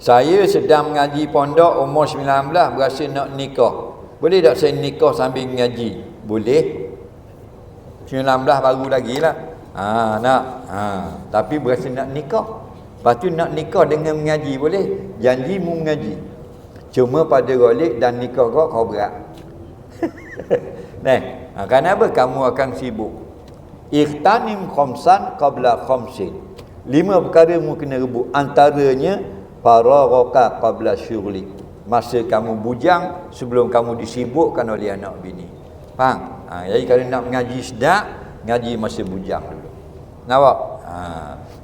Saya sedang mengaji pondok umur 19 berasa nak nikah. Boleh tak saya nikah sambil mengaji? Boleh. 19 baru lagi lah. Ha, nak. Ha, tapi berasa nak nikah. Lepas tu nak nikah dengan mengaji boleh. Janji mu mengaji. Cuma pada golik dan nikah kau kau berat. Nah, ha, kenapa kamu akan sibuk? Ikhtanim khamsan qabla khamsin. Lima perkara mu kena rebut. Antaranya faragaka qabla syughli masa kamu bujang sebelum kamu disibukkan oleh anak bini faham ha, jadi kalau nak mengaji sedap ngaji masa bujang dulu nampak ha,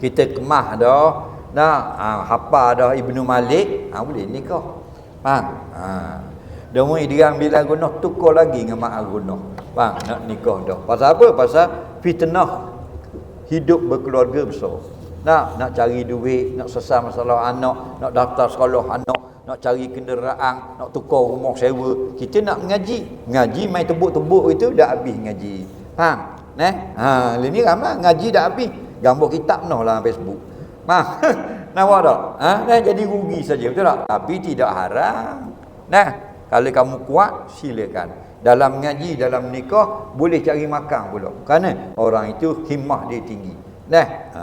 kita kemah dah nak ha, hafal dah Ibnu Malik ha, boleh nikah faham ha. Demo idiran bila gunah tukar lagi dengan mak gunah. Faham? Nak nikah dah. Pasal apa? Pasal fitnah hidup berkeluarga besar. Nak nak cari duit, nak selesai masalah anak, nak daftar sekolah anak, nak cari kenderaan, nak tukar rumah sewa. Kita nak mengaji. Ngaji main tebuk-tebuk itu dah habis ngaji. Faham? Neh? Ha, ini ramai ngaji dah habis. Gambar kitab noh lah Facebook. Faham? Nampak tak? Ha? Nah, jadi rugi saja betul tak? Tapi tidak haram. Nah, kalau kamu kuat silakan. Dalam mengaji, dalam nikah boleh cari makan pula. Kerana orang itu himmah dia tinggi. Nah, ha.